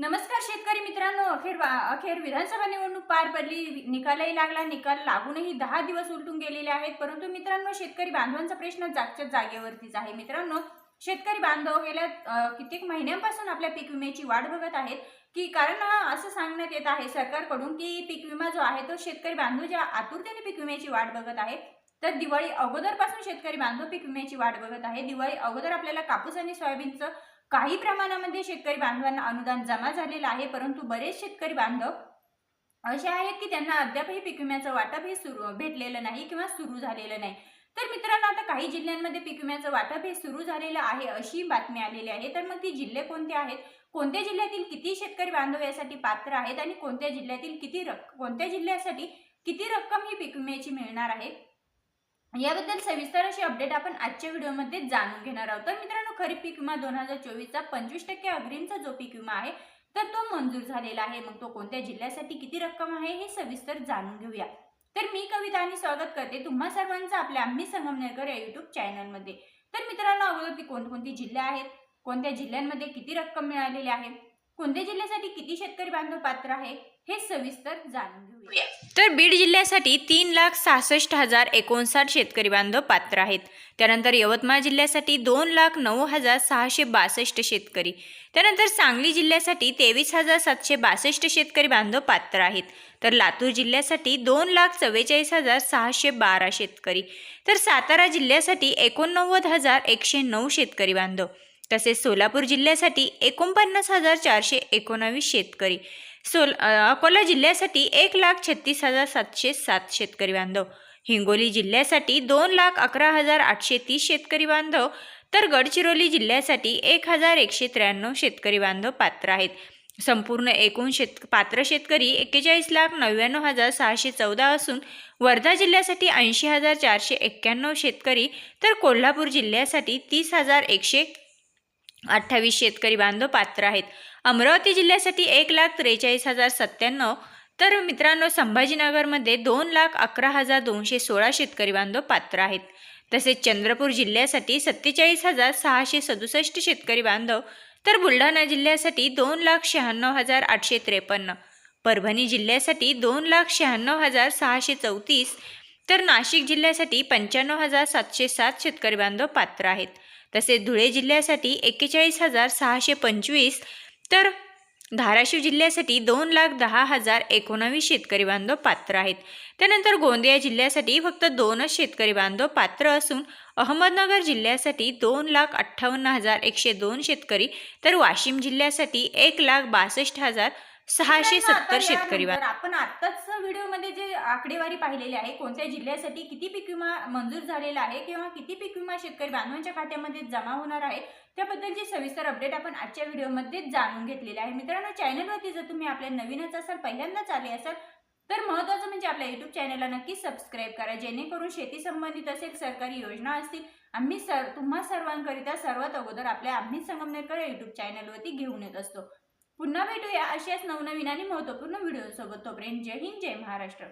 नमस्कार शेतकरी मित्रांनो. अखेर वा- अखेर विधानसभा निवडणूक पार पडली. निकालही लागला. निकाल लागूनही दहा दिवस उलटून गेलेले आहेत. परंतु मित्रांनो शेतकरी बांधवांचा प्रश्न जागच्या जागेवरतीच आहे. मित्रांनो शेतकरी बांधव गेल्या कित्येक महिन्यांपासून आपल्या पीक विम्याची वाट बघत आहेत. की कारण असं सांगण्यात येत आहे सरकारकडून की पीक विमा जो आहे तो शेतकरी बांधव ज्या आतुरतेने पीक विम्याची वाट बघत आहे तर दिवाळी अगोदरपासून शेतकरी बांधव पीक विम्याची वाट बघत आहे. दिवाळी अगोदर आपल्याला कापूस आणि सोयाबीनचं काही प्रमाणामध्ये शेतकरी बांधवांना अनुदान जमा झालेलं आहे परंतु बरेच शेतकरी बांधव असे आहेत की त्यांना अद्यापही पीक विम्याचं वाटप हे सुरू भेटलेलं नाही किंवा सुरू झालेलं नाही. तर मित्रांनो आता काही जिल्ह्यांमध्ये पीक विम्याचं वाटप हे सुरू झालेलं आहे अशी बातमी आलेली आहे. तर मग ती जिल्हे कोणते आहेत? कोणत्या जिल्ह्यातील किती शेतकरी बांधव यासाठी पात्र आहेत? आणि कोणत्या जिल्ह्यातील किती रक्क कोणत्या जिल्ह्यासाठी किती रक्कम ही पीक विम्याची मिळणार आहे? याबद्दल सविस्तर अशी अपडेट आपण आजच्या व्हिडिओमध्ये जाणून घेणार आहोत. तर मित्रांनो खरीप पीक विमा दोन हजार चोवीसचा पंचवीस टक्के अग्रिमचा जो पीक विमा आहे तर तो मंजूर झालेला आहे. मग तो कोणत्या जिल्ह्यासाठी किती रक्कम आहे हे सविस्तर जाणून घेऊया. तर मी कविता आणि स्वागत करते तुम्हा सर्वांचं आपल्या आम्ही संगमनेरकर या युट्यूब चॅनलमध्ये तर मित्रांनो अगोदर ती कोणकोणती जिल्हे आहेत कोणत्या जिल्ह्यांमध्ये किती रक्कम मिळालेली आहे कोणत्या जिल्ह्यासाठी किती शेतकरी बांधव पात्र आहे हे सविस्तर जाणून घेऊया. तर बीड जिल्ह्यासाठी तीन लाख सहासष्ट हजार एकोणसाठ शेतकरी बांधव पात्र आहेत. त्यानंतर यवतमाळ जिल्ह्यासाठी दोन लाख नऊ हजार सहाशे बासष्ट शेतकरी. त्यानंतर सांगली जिल्ह्यासाठी तेवीस हजार सातशे बासष्ट शेतकरी बांधव पात्र आहेत. तर लातूर जिल्ह्यासाठी दोन लाख चव्वेचाळीस हजार सहाशे बारा शेतकरी. तर सातारा जिल्ह्यासाठी एकोणनव्वद हजार एकशे नऊ शेतकरी बांधव. तसेच सोलापूर जिल्ह्यासाठी एकोणपन्नास हजार चारशे एकोणावीस शेतकरी. सोल अकोला जिल्ह्यासाठी एक लाख छत्तीस हजार सातशे सात शेतकरी बांधव. हिंगोली जिल्ह्यासाठी दोन लाख अकरा हजार आठशे तीस शेतकरी बांधव. तर गडचिरोली जिल्ह्यासाठी एक हजार एकशे त्र्याण्णव शेतकरी बांधव पात्र आहेत. संपूर्ण एकूण शेत पात्र शेतकरी एक्केचाळीस लाख नव्याण्णव हजार सहाशे चौदा असून वर्धा जिल्ह्यासाठी ऐंशी हजार चारशे एक्क्याण्णव शेतकरी तर कोल्हापूर जिल्ह्यासाठी तीस हजार एकशे अठ्ठावीस शेतकरी बांधव पात्र आहेत. अमरावती जिल्ह्यासाठी एक लाख त्रेचाळीस हजार सत्त्याण्णव. तर मित्रांनो संभाजीनगरमध्ये दोन लाख अकरा हजार दोनशे सोळा शेतकरी बांधव पात्र आहेत. तसेच चंद्रपूर जिल्ह्यासाठी सत्तेचाळीस हजार सहाशे सदुसष्ट शेतकरी बांधव. तर बुलढाणा जिल्ह्यासाठी दोन लाख शहाण्णव हजार आठशे त्रेपन्न. परभणी जिल्ह्यासाठी दोन लाख शहाण्णव हजार सहाशे चौतीस. तर नाशिक जिल्ह्यासाठी पंच्याण्णव हजार सातशे सात शेतकरी बांधव पात्र आहेत. तसेच धुळे जिल्ह्यासाठी एक्केचाळीस हजार सहाशे पंचवीस तर धाराशिव जिल्ह्यासाठी दोन लाख दहा हजार एकोणावीस शेतकरी बांधव पात्र आहेत. त्यानंतर गोंदिया जिल्ह्यासाठी फक्त दोनच शेतकरी बांधव पात्र असून अहमदनगर जिल्ह्यासाठी दोन लाख अठ्ठावन्न हजार एकशे दोन शेतकरी तर वाशिम जिल्ह्यासाठी एक लाख बासष्ट हजार सहाशे सत्तर शेतकरी आपण आताच व्हिडिओमध्ये जे आकडेवारी पाहिलेली आहे कोणत्या जिल्ह्यासाठी किती पीक विमा मंजूर झालेला आहे किंवा किती पीक विमा शेतकरी बांधवांच्या खात्यामध्ये जमा होणार आहे त्याबद्दलची सविस्तर अपडेट आपण आजच्या व्हिडिओमध्ये जाणून घेतलेली आहे. मित्रांनो चॅनलवरती जर तुम्ही आपल्या नवीनच असाल पहिल्यांदाच आले असाल तर महत्त्वाचं म्हणजे आपल्या युट्यूब चॅनलला नक्की सबस्क्राईब करा जेणेकरून शेती संबंधित असेल सरकारी योजना असतील आम्ही सर तुम्हा सर्वांकरिता सर्वात अगोदर आपल्या आम्ही संगमनेरकर या युट्यूब चॅनलवरती घेऊन येत असतो. पुन्हा भेटूया अशाच नवनवीन आणि महत्त्वपूर्ण व्हिडिओसोबत. तोपर्यंत जय हिंद जय महाराष्ट्र.